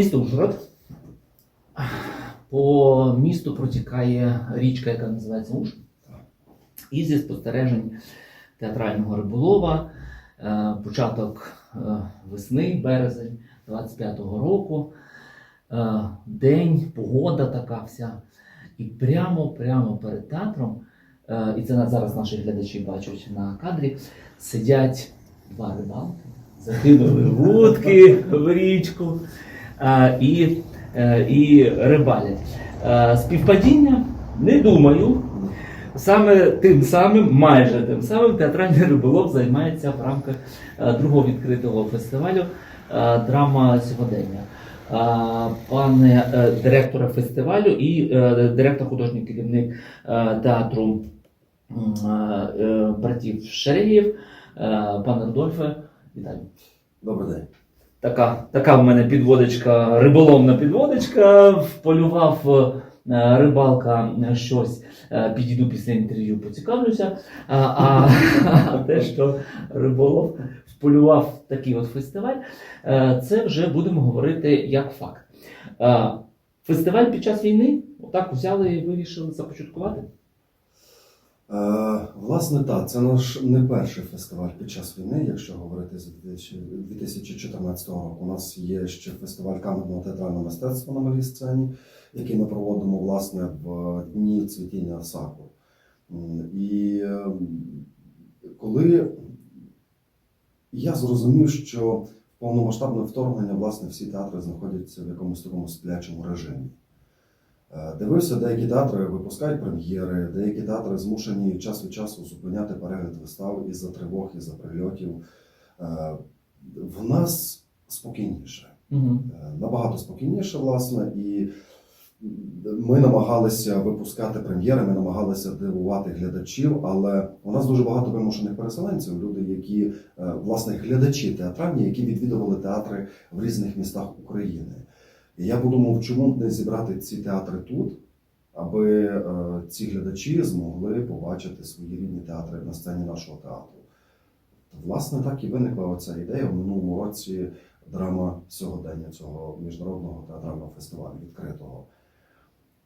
Місто Ужгород. По місту протікає річка, яка називається Уж. І зі спостережень театрального риболова, е, початок е, весни, березень 25-го року, е, день, погода така вся. І прямо, прямо перед театром, і це зараз наші глядачі бачать на кадрі, сидять два рибалки, закинули вудки в річку і, е, і рибалять. Співпадіння не думаю. Саме тим самим, майже тим самим, театральний риболов займається в рамках е, другого відкритого фестивалю е, Драма сьогодення. Пане директора фестивалю і директор художній керівник театру братів Шереєв, е, пане Рудольфе, вітаю. Добрий день. Така, така в мене підводочка, риболовна підводочка. Вполював е, рибалка е, щось. е, Підійду після інтерв'ю, поцікавлюся. А, а, а те, що риболов вполював такий от фестиваль, це вже будемо говорити як факт. Фестиваль під час війни отак взяли і вирішили започаткувати. Е, власне, так, це наш не перший фестиваль під час війни, якщо говорити 2000 2014 року. У нас є ще фестиваль камерного театрального мистецтва на малій сцені, який ми проводимо власне в дні цвітіння саку. І е, коли я зрозумів, що повномасштабне вторгнення, власне, всі театри знаходяться в якомусь такому сплячому режимі. Е, Дивився, деякі театри випускають прем'єри, деякі театри змушені час від часу зупиняти перегляд вистав із-за тривог, із-за прильотів. Е, В нас спокійніше, Угу. Е, набагато спокійніше, власне, і ми намагалися випускати прем'єри, ми намагалися дивувати глядачів, але у нас дуже багато вимушених переселенців, люди, які власне глядачі театральні, які відвідували театри в різних містах України. І я подумав, чому не зібрати ці театри тут, аби е, ці глядачі змогли побачити свої рідні театри на сцені нашого театру. Власне, так і виникла оця ідея в минулому році драма сьогодення цього міжнародного театрального фестивалю відкритого.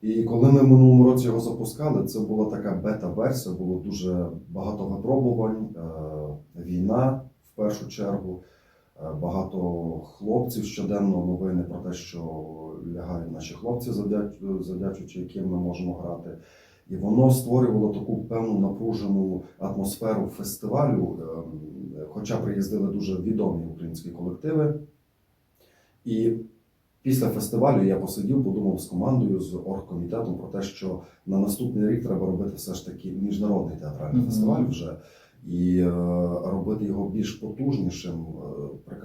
І коли ми минулому році його запускали, це була така бета-версія, було дуже багато випробувань, е, війна в першу чергу. Е, Багато хлопців щоденно новини про те, що лягають наші хлопці, завдяч- завдячуючи яким ми можемо грати. І воно створювало таку певну напружену атмосферу фестивалю, ем, хоча приїздили дуже відомі українські колективи. І після фестивалю я посидів, подумав з командою, з оргкомітетом про те, що на наступний рік треба робити все ж таки міжнародний театральний Мгм. фестиваль вже і е, робити його більш потужнішим,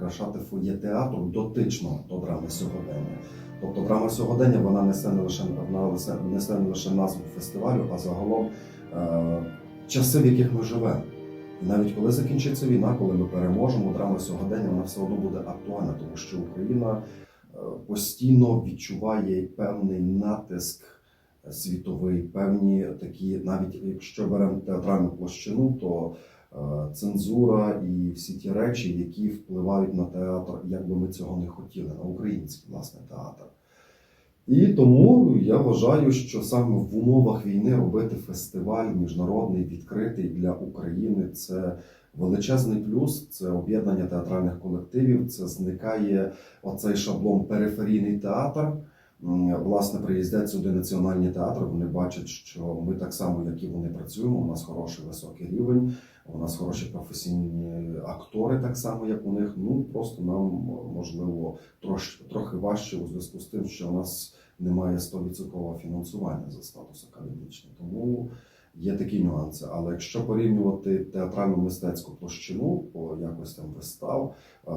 прикрашати фоє театру дотично до драми сьогодення. Тобто драма сьогодення вона несе не лише вона несе, не лише назву фестивалю, а загалом е, часи, в яких ми живемо. І навіть коли закінчиться війна, коли ми переможемо, драма сьогодення вона все одно буде актуальна, тому що Україна е, постійно відчуває певний натиск світовий, певні такі, навіть якщо беремо театральну площину, то цензура і всі ті речі, які впливають на театр, як би ми цього не хотіли, на український власне театр. І тому я вважаю, що саме в умовах війни робити фестиваль міжнародний, відкритий для України це величезний плюс, це об'єднання театральних колективів, це зникає оцей шаблон периферійний театр. Власне, приїздять сюди національні театри, вони бачать, що ми так само, як і вони працюємо. У нас хороший високий рівень, у нас хороші професійні актори, так само, як у них. Ну просто нам можливо трош, трохи важче у зв'язку з тим, що у нас немає 100% фінансування за статус академічний. Тому є такі нюанси. Але якщо порівнювати театральну мистецьку площину по якостям вистав,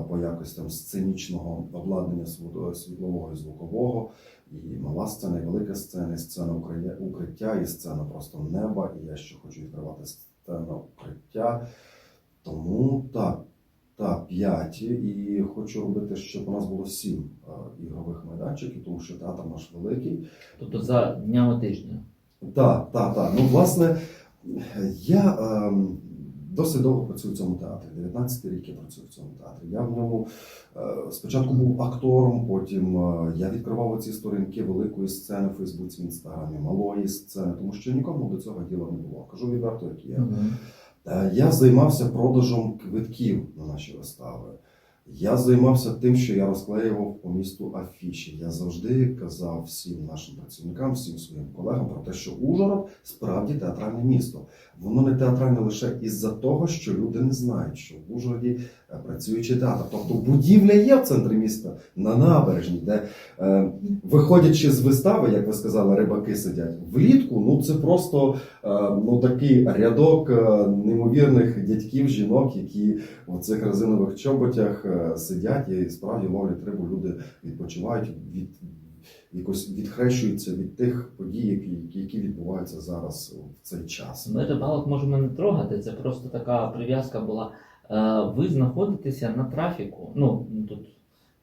по якостям сценічного обладнання світлового і звукового, і мала сцена, і велика сцена, і сцена укриття- і сцена просто неба, і я ще хочу відкривати сцену укриття. Тому так, так, п'ять. І хочу робити, щоб у нас було сім е, ігрових майданчиків, тому що театр наш великий. Тобто за днями тижня. Так, так, так. Ну, власне, я ем, досить довго працюю в цьому театрі. 19 рік я працюю в цьому театрі. Я в ньому е, спочатку був актором, потім е, я відкривав ці сторінки великої сцени в Фейсбуці, в інстаграмі, малої сцени, тому що нікому до цього діла не було. Кажу відверто, як є. Мгм. Е, Я займався продажем квитків на наші вистави. Я займався тим, що я розклеював по місту афіші. Я завжди казав всім нашим працівникам, всім своїм колегам про те, що Ужгород справді театральне місто. Воно не театральне лише із-за того, що люди не знають, що в Ужгороді е, працюючий театр. Тобто будівля є в центрі міста на набережній, де е, виходячи з вистави, як ви сказали, рибаки сидять влітку. Ну це просто е, ну такий рядок е, неймовірних дядьків, жінок, які в цих резинових чоботях е, сидять і справді ловлять рибу. Люди відпочивають від. Якось відхрещуються від тих подій, які, які відбуваються зараз в цей час. Ми рибалок можемо не трогати, це просто така прив'язка була. Е, Ви знаходитеся на трафіку. Ну тут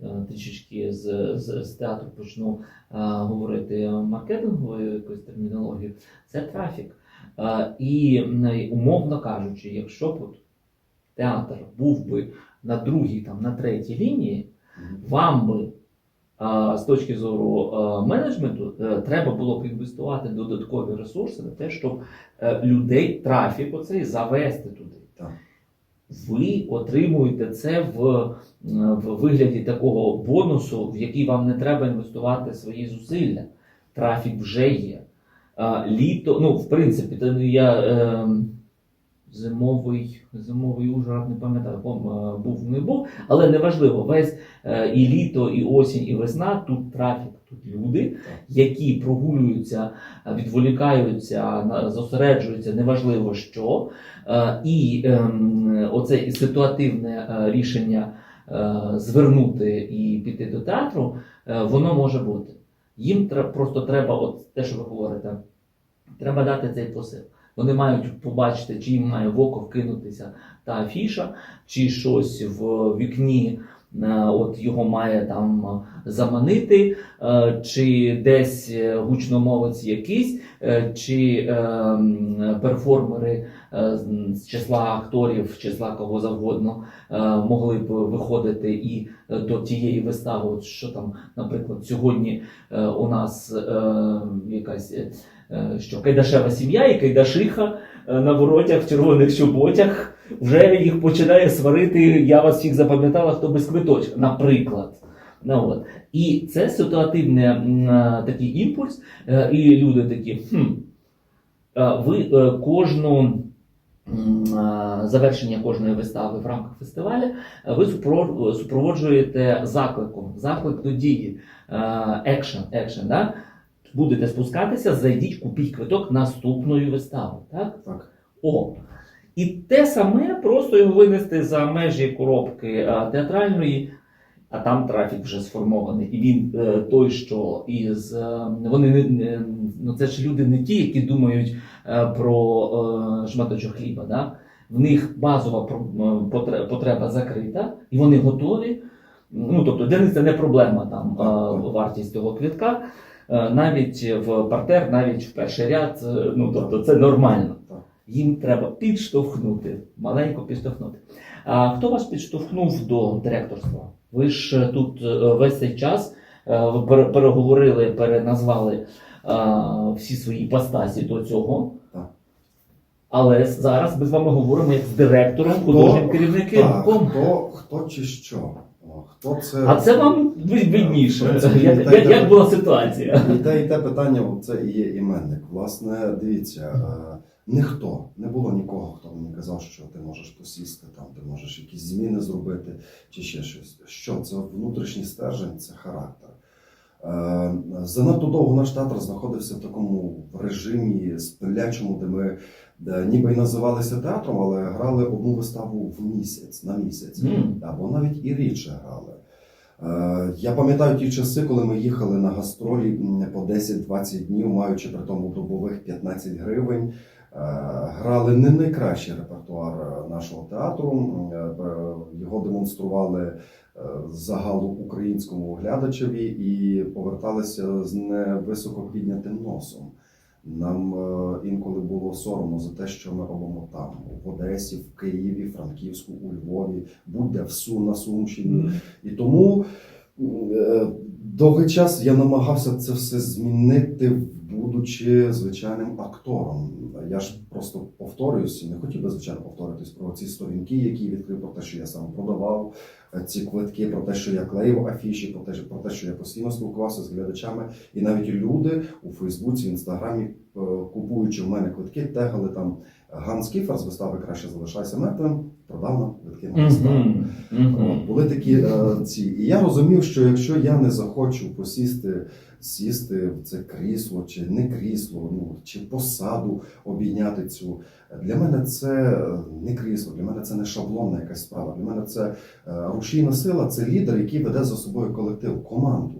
е, трішечки з, з, з театру почну е, говорити маркетинговою якоюсь термінологією. Це трафік. Е, І умовно кажучи, якщо б театр був би на другій, там на третій лінії, вам би з точки зору менеджменту е, треба було б інвестувати додаткові ресурси на те, щоб е, людей трафік оцей завести туди. Так. Ви отримуєте це в, е, в вигляді такого бонусу, в який вам не треба інвестувати свої зусилля. Трафік вже є. Літо, ну, в принципі, я е, зимовий, зимовий Ужгород, не пам'ятаю, е, був не був, але неважливо, весь е, і літо, і осінь, і весна, тут трафік, тут люди, які прогулюються, відволікаються, зосереджуються, неважливо що. Е, І ем, оце ситуативне рішення звернути і піти до театру, воно може бути. Їм просто треба, от те, що ви говорите, треба дати цей посил. Вони мають побачити, чи їм має в око вкинутися та афіша, чи щось в вікні, е, от його має там е, заманити, е, чи десь гучномовець якийсь, чи перформери з- числа акторів, числа кого завгодно, могли б виходити і до тієї вистави, що там, наприклад, сьогодні у нас якась що Кайдашева сім'я і Кайдашиха е, на воротях в червоних чоботях вже їх починає сварити. Я вас всіх запам'ятала, хто без квиточка, наприклад. Ну, от. І це ситуативний е, такий імпульс, е, і люди такі. Хм, е, ви е, кожну е, завершення кожної вистави в рамках фестивалю е, ви супроводжуєте закликом, заклик до дії, екшен, екшен, да? Будете спускатися, зайдіть, купіть квиток наступної вистави. Так? Так. О. І те саме просто його винести за межі коробки а, театральної, а там трафік вже сформований. І він е, той, що із е, вони не, не ну це ж люди не ті, які думають е, про е, шматочок хліба. Да? В них базова е, потреба закрита, і вони готові. Ну тобто для них це не проблема там е, вартість цього квитка. Е, Навіть в партер, навіть в перший ряд, е, ну тобто це нормально. Їм треба підштовхнути, маленько підштовхнути. А хто вас підштовхнув до директорства? Ви ж е, тут весь цей час переговорили, переназвали всі свої постасі до цього. Але зараз ми з вами говоримо як з директором, художнім керівником. Так, хто, хто чи що? О, Хто це? А це вам ви- видніше. Як, як, як була ситуація? І те, і те питання це і є іменник. Власне, дивіться, е, ніхто, не було нікого, хто мені казав, що ти можеш посісти, там, ти можеш якісь зміни зробити чи ще щось. Що це внутрішній стержень, це характер. Е, Занадто довго наш театр знаходився в такому режимі спилячому, де ми де ніби й називалися театром, але грали одну виставу в місяць на місяць М. або навіть і рідше грали. Е, Я пам'ятаю ті часи, коли ми їхали на гастролі по 10-20 днів, маючи при тому добових 15 гривень. Е, Грали не найкращий репертуар е, нашого театру. Е, Його демонстрували е, загалу українському глядачеві і поверталися з невисоко піднятим носом. Нам е, інколи було соромно за те, що ми робимо там, в Одесі, в Києві, Франківську, у Львові, будь-де в Су на Сумщині. І тому е, довгий час я намагався це все змінити, будучи звичайним актором. Я ж просто повторююся, не хотів би звичайно повторитись про ці сторінки, які відкрив, про те, що я сам продавав ці квитки, про те, що я клеїв афіші, про те, про те, що я постійно спілкувався з глядачами, і навіть люди у Фейсбуці, в інстаграмі, купуючи в мене квитки, тегали там Ганс Кіфер з вистави краще залишайся мертвим, продав нам квитки на виставу. От, Були такі е, ці. І я розумів, що якщо я не захочу посісти, сісти в це крісло, чи не крісло, ну чи посаду обійняти цю. Для мене це е, не крісло, для мене це не шаблонна якась справа. Для мене це е, рушійна сила, це лідер, який веде за собою колектив, команду.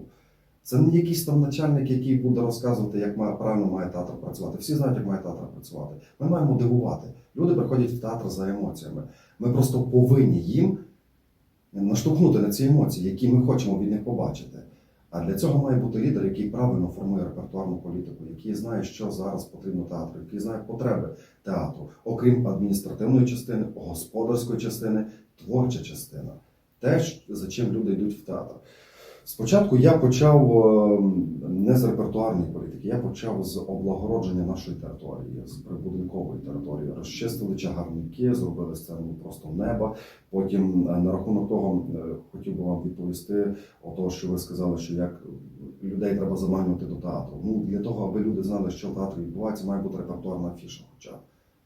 Це не якийсь там начальник, який буде розказувати, як має правильно має театр працювати. Всі знають, як має театр працювати. Ми маємо дивувати. Люди приходять в театр за емоціями. Ми просто повинні їм наштовхнути на ці емоції, які ми хочемо від них побачити. А для цього має бути лідер, який правильно формує репертуарну політику, який знає, що зараз потрібно театру, який знає потреби театру, окрім адміністративної частини, господарської частини, творча частина. Те, за чим люди йдуть в театр. Спочатку я почав е, не з репертуарної політики, я почав з облагородження нашої території, з прибудинкової території. Розчистили чагарники, зробили сцену просто неба. Потім е, на рахунок того е, хотів би вам відповісти, отого, що ви сказали, що як людей треба заманювати до театру. Ну для того, аби люди знали, що в театрі відбувається, має бути репертуарна афіша. Хоча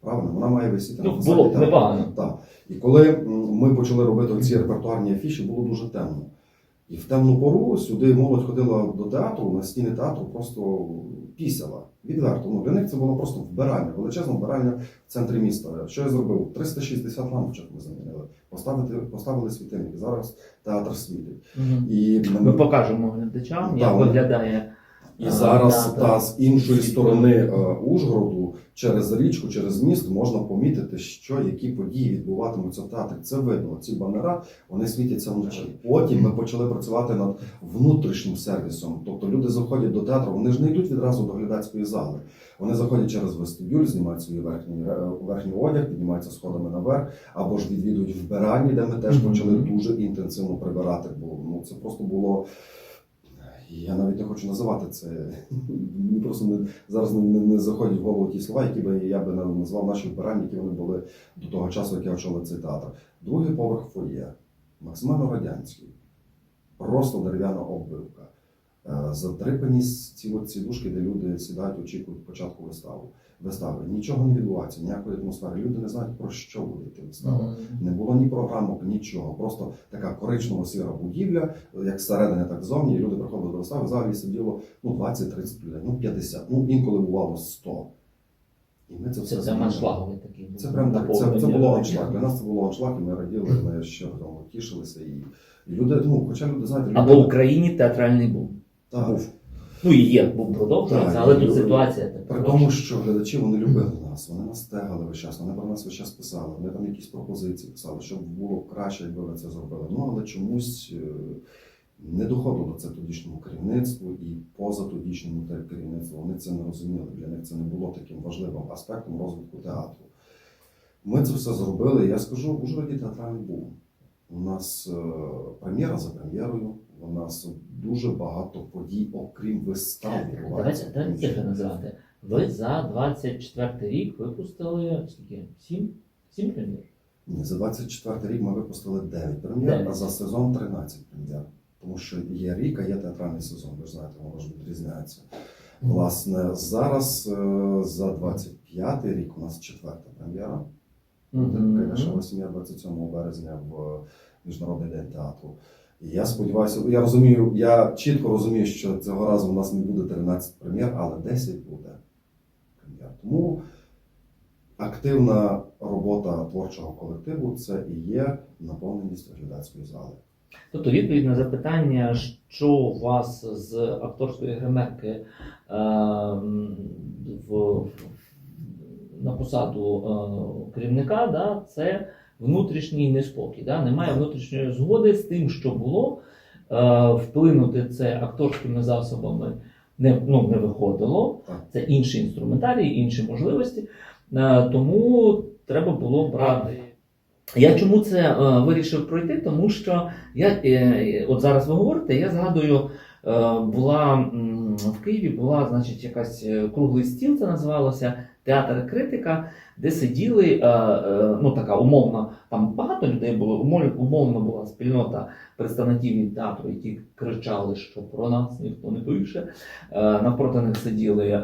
правильно, вона має висіти на Ну, фасаді театру. непогано. Так. І коли ми почали робити ці репертуарні афіші, було дуже темно. І в темну пору сюди молодь ходила до театру, на стіни театру просто пісяла. Відверто. Ну, для них це було просто вбиральня, величезне вбиральня в центрі міста. Що я зробив? 360 лампочок ми замінили. Поставити, поставили світильники. Зараз театр світить. Угу. І Ми покажемо глядачам, як виглядає. І А, зараз да, та з іншої сторони е, Ужгороду через річку, через міст можна помітити, що які події відбуватимуться в театрі. Це видно. Ці банера вони світяться вночі. Потім ми почали працювати над внутрішнім сервісом. Тобто люди заходять до театру, вони ж не йдуть відразу до глядацької зали. Вони заходять через вестибюль, знімають свій верхній е, верхній одяг, піднімаються сходами наверх, або ж відвідують вбиральні, де ми теж почали дуже інтенсивно прибирати. Бо ну це просто було. Я навіть не хочу називати це. Просто не, зараз не, не, заходять в голову ті слова, які би я би назвав наші вбирання, які вони були до того часу, як я очолив цей театр. Другий поверх фоє, максимально радянський, просто дерев'яна оббивка. Е, Задрипані с- ці от сідушки, де люди сідають, очікують початку вистави. Вистави. Нічого не відбувається, ніякої атмосфери. Люди не знають про що буде йти вистава. Мгм. Не було ні програмок, нічого. Просто така коричнево сіра будівля, як зсередини, так ззовні. І люди приходили до вистави, в залі сиділо ну, 20-30 людей, ну 50, ну інколи бувало 100. І ми це все Це, аншлаговий такий. Це прям так, це, це було аншлаг. Для нас це було аншлаг, і ми раділи, ми ще тішилися. І, і люди, ну, хоча люди знаєте, люди, Або в Україні театральний бум. Так, був. Ну і є, бум продовжується, але тут ситуація При тому, що глядачі вони любили нас, вони нас тегали весь час, вони про нас весь час писали, вони там якісь пропозиції писали, щоб було краще, якби ви це зробили. Ну але чомусь е, не доходило це тодішньому керівництву і поза тодішньому керівництву. Вони це не розуміли. Для них це не було таким важливим аспектом розвитку театру. Ми це все зробили. Я скажу, в Ужгороді театральний був. У нас е, прем'єра за прем'єрою. У нас дуже багато подій, окрім вистав. Давайте, давайте називати. Ви за 24 рік випустили скільки? Сім? Сім прем'єр? Ні, за 24 рік ми випустили 9 прем'єр, а за сезон 13 прем'єр. Тому що є рік, а є театральний сезон. Ви ж знаєте, воно ж відрізняється. Власне, зараз е, за 25 рік у нас четверта прем'єра. Сім'я 27 березня в Міжнародний день театру. Я сподіваюся, я розумію, я чітко розумію, що цього разу у нас не буде 13 прем'єр, але 10 буде прем'єр. Тому активна робота творчого колективу це і є наповненість глядацької зали. Тобто відповідь на запитання, що у вас з акторської гримерки е, в- на посаду е, керівника, да, це внутрішній неспокій. Да? Немає внутрішньої згоди з тим, що було, е, вплинути це акторськими засобами не, ну, не виходило. Це інший інструментарій, інші можливості. Е, Тому треба було брати. Я чому це е, вирішив пройти? Тому що я е, от зараз ви говорите, я згадую, була в Києві була, значить, якась круглий стіл, це називалося театр критика, де сиділи, е, е, ну така умовно, там багато людей було, умов- умовно була спільнота представників від театру, які кричали, що про нас ніхто не пише. Е, Навпроти них сиділи.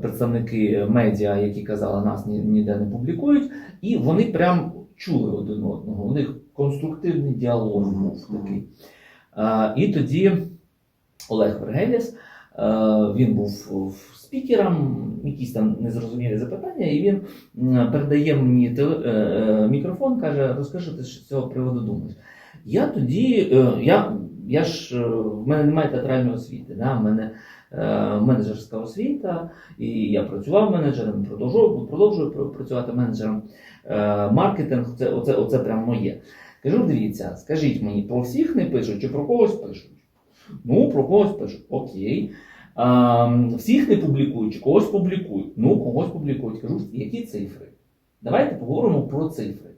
Представники медіа, які казали, нас ніде не публікують, і вони прям чули один одного. У них конструктивний діалог був такий. І тоді Олег Вергеліс, він був в- спікером, якісь там незрозумілі запитання, і він передає мені е, е, мікрофон, каже: розкажи, ти що з цього приводу думаєш. Я тоді, е, я, я ж, е, в мене немає театральної освіти, да? в мене е, менеджерська освіта, і я працював менеджером, продовжую, продовжую пр- працювати менеджером. Е, маркетинг це, оце, оце прям моє. Кажу, дивіться, скажіть мені, про всіх не пишуть чи про когось пишуть? Ну, про когось пишуть. Окей. А, всіх не публікують, чи когось публікують. Ну, когось публікують. Кажу, які цифри? Давайте поговоримо про цифри.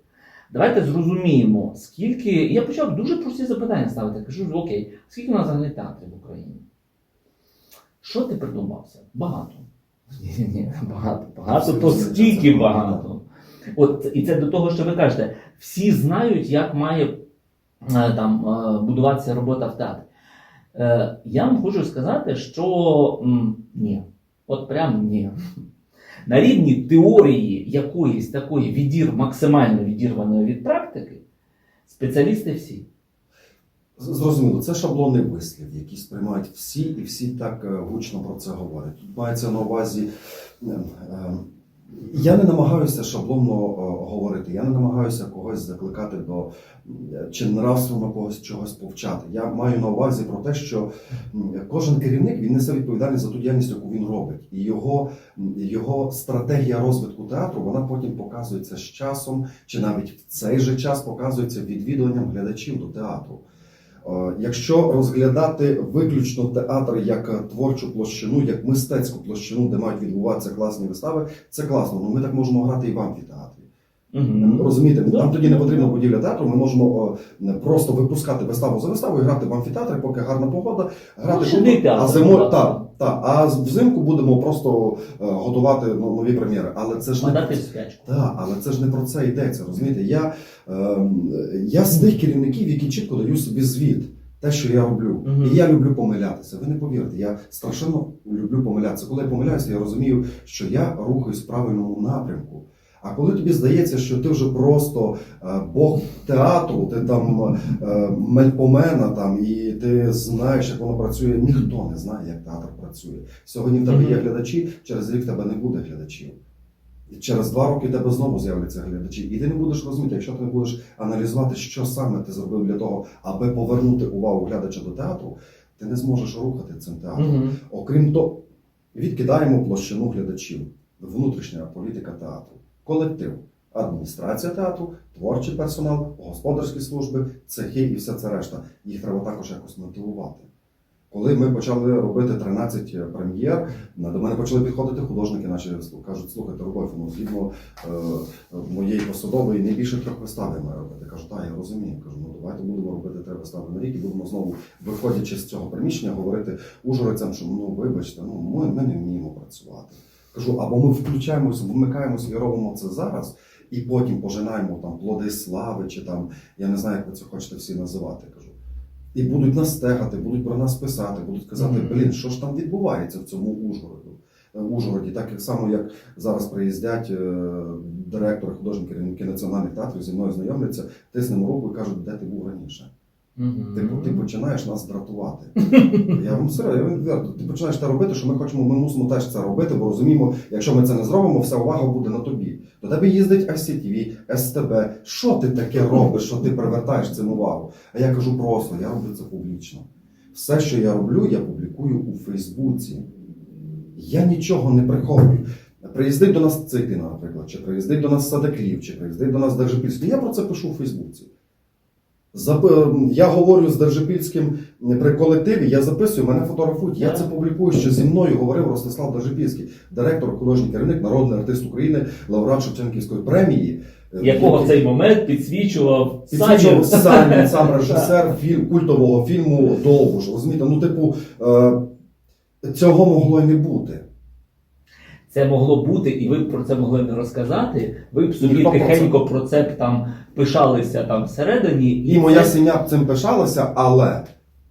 Давайте зрозуміємо, скільки. Я почав дуже прості запитання ставити. Кажу, окей, скільки у нас взагалі театрів в Україні? Що ти придумався? Багато. Ні, ні, багато. Багато, то скільки багато. От, і це до того, що ви кажете, всі знають, як має е, там е, будуватися робота в театрі. Е, Я вам хочу сказати, що ні. От прям ні. На рівні теорії якоїсь такої відір, максимально відірваної від практики, спеціалісти всі. Зрозуміло, це шаблонний вислів, який сприймають всі, і всі так е, гучно про це говорять. Тут мається на увазі. Я не намагаюся шаблонно е, говорити, я не намагаюся когось закликати до е, чи нравственно когось чогось повчати. Я маю на увазі про те, що кожен керівник він несе відповідальність за ту діяльність, яку він робить, і його, його стратегія розвитку театру вона потім показується з часом, чи навіть в цей же час показується відвідуванням глядачів до театру. Е, Якщо розглядати виключно театр як творчу площину, як мистецьку площину, де мають відбуватися класні вистави, це класно. Ну ми так можемо грати і в амфітеатрі. Угу. Розумієте, Да. нам тоді не потрібна будівля театру. Ми можемо е, просто випускати виставу за виставою, грати в амфітеатрі, поки гарна погода, грати ну, театр, а зимою та, та, а взимку будемо просто е, готувати ну, нові прем'єри. Але це ж не так, але це ж не про це йдеться. Розумієте, я, е, я з тих керівників, які чітко даю собі звіт. Те, що я роблю, Мгм. і я люблю помилятися. Ви не повірите, я страшенно люблю помилятися. Коли я помиляюся, я розумію, що я рухаюсь в правильному напрямку. А коли тобі здається, що ти вже просто е, Бог театру, ти там е, мельпомена там, і ти знаєш, як воно працює, ніхто не знає, як театр працює. Сьогодні в тебе є глядачі, через рік в тебе не буде глядачів. І через два роки в тебе знову з'являться глядачі. І ти не будеш розуміти, якщо ти не будеш аналізувати, що саме ти зробив для того, аби повернути увагу глядача до театру, ти не зможеш рухати цим театром. Мгм. Окрім того, відкидаємо площину глядачів, внутрішня політика театру, колектив, адміністрація театру, творчий персонал, господарські служби, цехи і все це решта. Їх треба також якось мотивувати. Коли ми почали робити 13 прем'єр, до мене почали підходити художники, наші кажуть, слухайте, Рудольф, ну згідно е, моєї посадової найбільше трьох вистав маю робити. Кажу, так, я розумію. Кажу, ну давайте будемо робити три вистави на рік і будемо знову, виходячи з цього приміщення, говорити ужгородцям, що ну вибачте, ну ми, ми не вміємо працювати. Кажу, або ми включаємося, вмикаємося і робимо це зараз, і потім пожинаємо там плоди слави, чи там я не знаю, як ви це хочете всі називати. Кажу. І будуть нас стегати, будуть про нас писати, будуть казати, блін, що ж там відбувається в цьому Ужгороду. е, Ужгороді, так само, як зараз приїздять е, директори, художні керівники національних театрів зі мною знайомляться, тиснемо руку і кажуть, де ти був раніше. Мгм. Ти, ти починаєш нас дратувати. Я вам серйозно, я вам відверто. Ти починаєш те робити, що ми хочемо, ми мусимо теж це робити, бо розуміємо, якщо ми це не зробимо, вся увага буде на тобі. До тебе їздить ICTV, СТБ. Що ти таке робиш, що ти привертаєш цим увагу? А я кажу просто, я роблю це публічно. Все, що я роблю, я публікую у Фейсбуці. Я нічого не приховую. Приїздить до нас Цикина, наприклад, чи приїздить до нас Садакрів, чи приїздить до нас Держипільський. Я про це пишу у Фейсбуці. Я говорю з Держипільським при колективі, я записую, мене фотографують. Я це публікую, що зі мною говорив Ростислав Держипільський, директор, художній керівник, народний артист України, лауреат Шевченківської премії. е, Якого в цей момент підсвічував Підсвічував. Санін, сам режисер фільм, культового фільму Довбуш. Розумієте, ну, типу, е, цього могло й не бути. Це могло бути, і ви б про це могли не розказати. Ви б собі Ніхто про це- тихенько про це б там пишалися там всередині. І моя це- сім'я б цим пишалася, але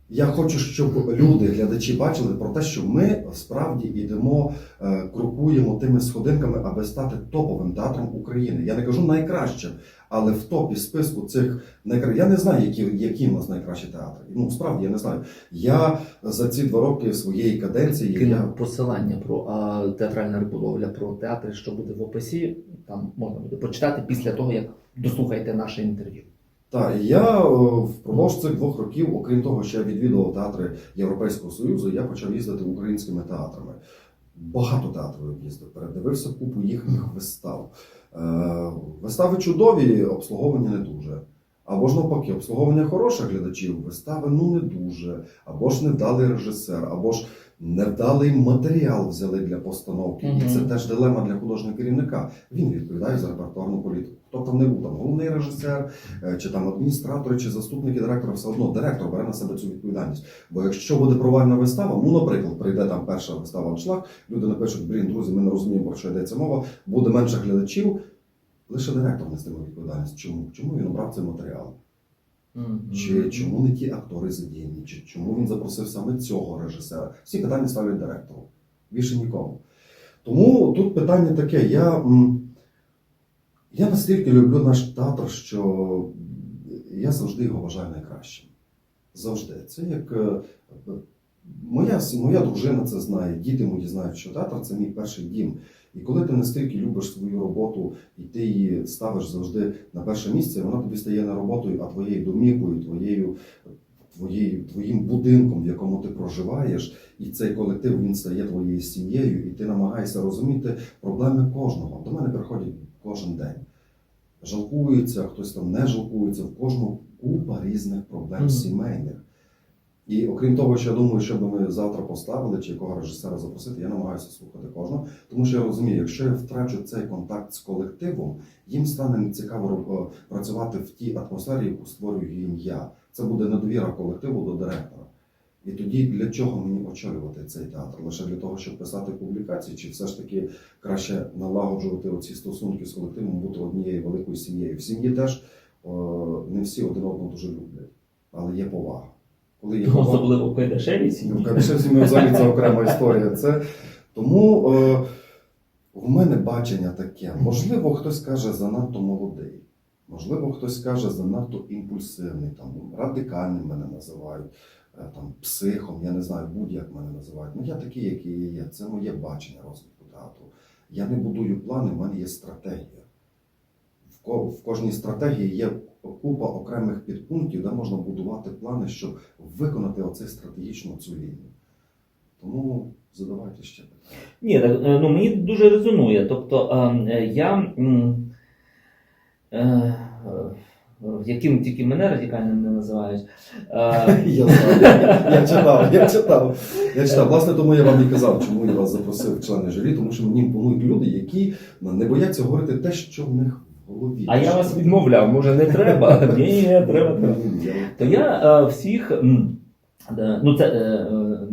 я хочу, щоб люди, глядачі, бачили про те, що ми справді йдемо, е, крокуємо тими сходинками, аби стати топовим театром України. Я не кажу найкращим, але в топі списку цих найкращих. Я не знаю, які, які в нас найкращі театри. Ну справді я не знаю. Я за ці два роки своєї каденції я посилання про а, театральна риболовля, про театри, що буде в описі. Там можна буде почитати після того, як дослухаєте наше інтерв'ю. Так, я е, впродовж цих двох років, окрім того, що я відвідував театри Європейського Союзу, я почав їздити українськими театрами. Багато театрів об'їздив, передивився купу їхніх вистав. Е, Вистави чудові, обслуговування не дуже. Або ж навпаки, обслуговування хороших глядачів, вистави ну не дуже, або ж невдалий режисер, або ж невдалий матеріал взяли для постановки. Мгм. І це теж дилема для художнього керівника. Він відповідає за репертуарну політику. Хто там не був там головний режисер, е, чи там адміністратори, чи заступники директора, все одно директор бере на себе цю відповідальність. Бо якщо буде провальна вистава, ну, наприклад, прийде там перша вистава «Аншлаг», люди напишуть, блін, друзі, ми не розуміємо, про що йдеться мова, буде менше глядачів. Лише директор нестиме відповідальність. Чому? Чому він обрав цей матеріал? Чи чому не ті актори задіяні, чи чому він запросив саме цього режисера? Всі питання ставлять директору. Більше нікому. Тому тут питання таке: я, я настільки люблю наш театр, що я завжди його вважаю найкращим. Завжди. Це як е, моя, моя дружина це знає, діти мої знають, що театр це мій перший дім. І коли ти настільки любиш свою роботу, і ти її ставиш завжди на перше місце, вона тобі стає не роботою, а твоєю домівкою, твоєю, твоєю, твоїм будинком, в якому ти проживаєш, і цей колектив він стає твоєю сім'єю, і ти намагаєшся розуміти проблеми кожного. До мене приходять кожен день. Жалкуються, хтось там не жалкується, в кожного купа різних проблем Мгм. сімейних. І окрім того, що я думаю, що би ми завтра поставили чи якого режисера запросити, я намагаюся слухати кожного, тому що я розумію, якщо я втрачу цей контакт з колективом, їм стане нецікаво е, працювати в тій атмосфері, яку створюю їм я. Це буде недовіра колективу до директора. І тоді для чого мені очолювати цей театр? Лише для того, щоб писати публікації, чи все ж таки краще налагоджувати оці стосунки з колективом, бути однією великою сім'єю. В сім'ї теж о, не всі один одного дуже люблять, але є повага. Коли є Особливо в Кайдашеві Ну. Кабішев взагалі це окрема історія. Це тому е, в мене бачення таке. Можливо, хтось каже занадто молодий, можливо, хтось каже занадто імпульсивний, там радикальним мене називають, е, там психом, я не знаю, будь-як мене називають. Ну я такий, який я є. Це моє бачення розвитку театру. Я не будую плани, в мене є стратегія. В, ко- в кожній стратегії є купа окремих підпунктів, де можна будувати плани, щоб виконати оцей стратегічну цю лінію. Тому задавайте ще питання. Ні, так, е, ну мені дуже резонує. Тобто е, е, я. е, е, Яким тільки мене радикальним не називають. Я читав, я читав. Я читав. Власне, тому я вам і казав, чому я вас запросив в члени журі, тому що мені імпонують люди, які не бояться говорити те, що в них голові. А я вас відмовляв, може не треба? Ні, ні, треба, треба. То я е, всіх, ну це е,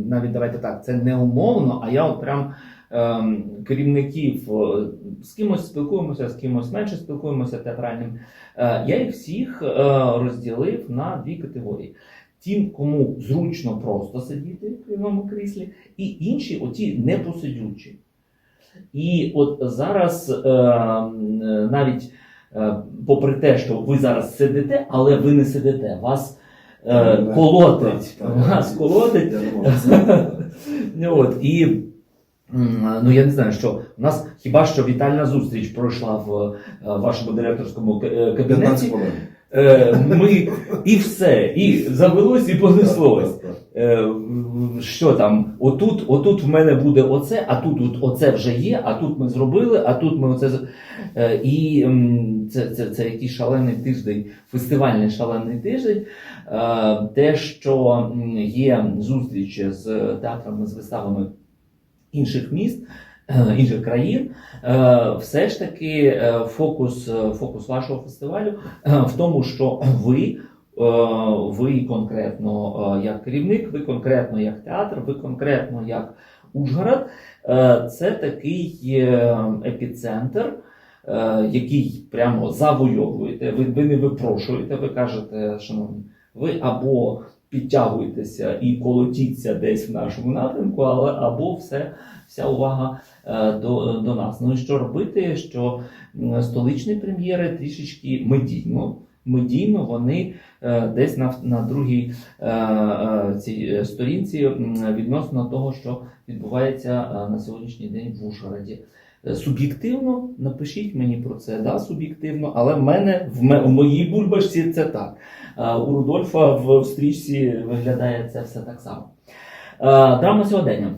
навіть давайте так, це не умовно, а я от прям е, керівників з кимось спілкуємося, з кимось менше спілкуємося театральним. Я їх всіх розділив на дві категорії. Тим, кому зручно просто сидіти в прямому кріслі, і інші, оті непосидючі. І от зараз навіть попри те, що ви зараз сидите, але ви не сидите, вас е, колотить. Вас колотить. От, і ну я не знаю, що у нас хіба що вітальна зустріч пройшла в е, вашому директорському к- е, 15 кабінеті. Е, Ми і все, і завелось, і понеслось. Е, що там, отут, отут в мене буде оце, а тут от, оце вже є, а тут ми зробили, а тут ми оце. з- Е, І м, це, це, це якийсь шалений тиждень, фестивальний шалений тиждень. Е, Те, що м, є зустрічі з театрами, з виставами інших міст, інших країн, е, все ж таки е, фокус, е, фокус вашого фестивалю е, в тому, що ви, е, ви конкретно е, як керівник, ви конкретно як театр, ви конкретно як Ужгород, е, це такий е, епіцентр. е, Який прямо завойовуєте, ви, ви не випрошуєте, ви кажете, шановні, ви або підтягуєтеся і колотіться десь в нашому напрямку, але або все, вся увага е, до, до нас. Ну і що робити? Що столичні прем'єри трішечки медійно. Медійно вони е, десь на, на другій е, е, цій е, сторінці відносно того, що відбувається е, на сьогоднішній день в Ужгороді. Е, Суб'єктивно напишіть мені про це, да, суб'єктивно, але в мене в, моїй бульбашці це так. Е, У Рудольфа в, стрічці виглядає це все так само. Е, Драма сьогодення.